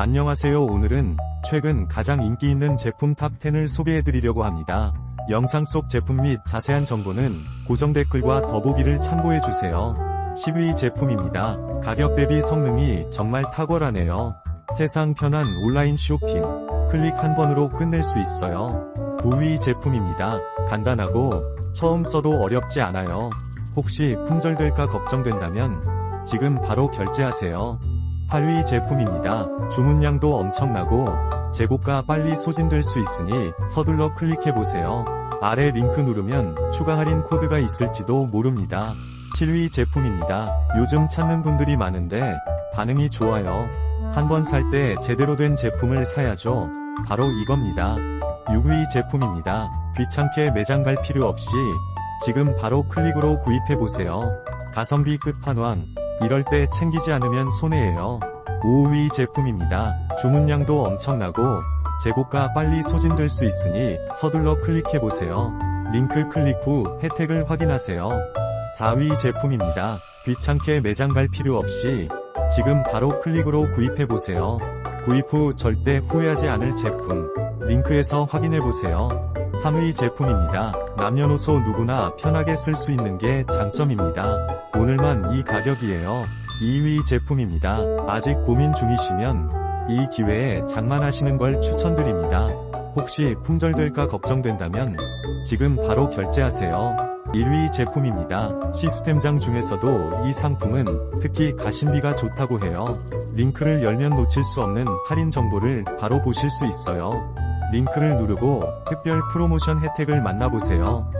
안녕하세요 오늘은 최근 가장 인기 있는 제품 탑10을 소개해드리려고 합니다. 영상 속 제품 및 자세한 정보는 고정 댓글과 더보기를 참고해주세요. 10위 제품입니다. 가격 대비 성능이 정말 탁월하네요. 세상 편한 온라인 쇼핑. 클릭 한 번으로 끝낼 수 있어요. 9위 제품입니다. 간단하고 처음 써도 어렵지 않아요. 혹시 품절될까 걱정된다면 지금 바로 결제하세요. 8위 제품입니다. 주문량도 엄청나고 재고가 빨리 소진될 수 있으니 서둘러 클릭해보세요. 아래 링크 누르면 추가 할인 코드가 있을지도 모릅니다. 7위 제품입니다. 요즘 찾는 분들이 많은데 반응이 좋아요. 한 번 살 때 제대로 된 제품을 사야죠. 바로 이겁니다. 6위 제품입니다. 귀찮게 매장 갈 필요 없이 지금 바로 클릭으로 구입해보세요. 가성비 끝판왕. 이럴 때 챙기지 않으면 손해예요. 5위 제품입니다. 주문량도 엄청나고 재고가 빨리 소진될 수 있으니 서둘러 클릭해보세요. 링크 클릭 후 혜택을 확인하세요. 4위 제품입니다. 귀찮게 매장 갈 필요 없이 지금 바로 클릭으로 구입해보세요. 구입 후 절대 후회하지 않을 제품. 링크에서 확인해보세요. 3위 제품입니다. 남녀노소 누구나 편하게 쓸 수 있는 게 장점입니다. 오늘만 이 가격이에요. 2위 제품입니다. 아직 고민 중이시면 이 기회에 장만하시는 걸 추천드립니다. 혹시 품절될까 걱정된다면 지금 바로 결제하세요. 1위 제품입니다. 시스템장 중에서도 이 상품은 특히 가심비가 좋다고 해요. 링크를 열면 놓칠 수 없는 할인 정보를 바로 보실 수 있어요. 링크를 누르고 특별 프로모션 혜택을 만나보세요.